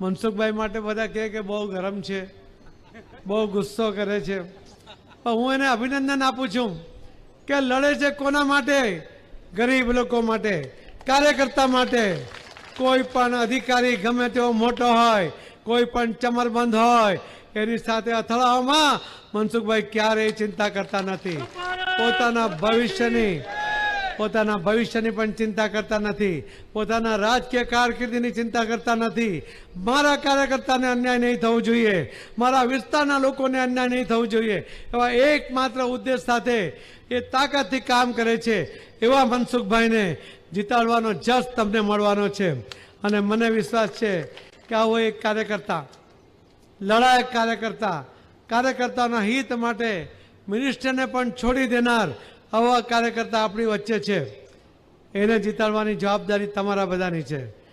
મનસુખભાઈ માટે બધા કહે કે બહુ ગરમ છે, બહુ ગુસ્સો કરે છે. પણ હું એને અભિનંદન આપું છું કે લડે છે કોના માટે? ગરીબ લોકો માટે, કાર્યકર્તા માટે. કોઈ પણ અધિકારી ગમે તેવો મોટો હોય, કોઈ પણ ચમરબંધ હોય, એની સાથે અથડાવામાં મનસુખભાઈ ક્યારેય ચિંતા કરતા નથી. પોતાના ભવિષ્યની પોતાના ભવિષ્યની પણ ચિંતા કરતા નથી. પોતાના રાજકીય કારકિર્દીની ચિંતા કરતા નથી. મારા કાર્યકર્તાને અન્યાય નહીં થવું જોઈએ. મારા વિસ્તારના લોકોને અન્યાય નહીં થવું જોઈએ. એવા એકમાત્ર ઉદ્દેશ સાથે એ તાકાતથી કામ કરે છે. એવા મનસુખભાઈને જીતાડવાનો જસ તમને મળવાનો છે. અને મને વિશ્વાસ છે કે આવો એક કાર્યકર્તા, લડાયક કાર્યકર્તા, કાર્યકર્તાના હિત માટે મિનિસ્ટરને પણ છોડી દેનાર આવા કાર્યકર્તા આપણી વચ્ચે છે. એને જીતાડવાની જવાબદારી તમારા બધાની છે.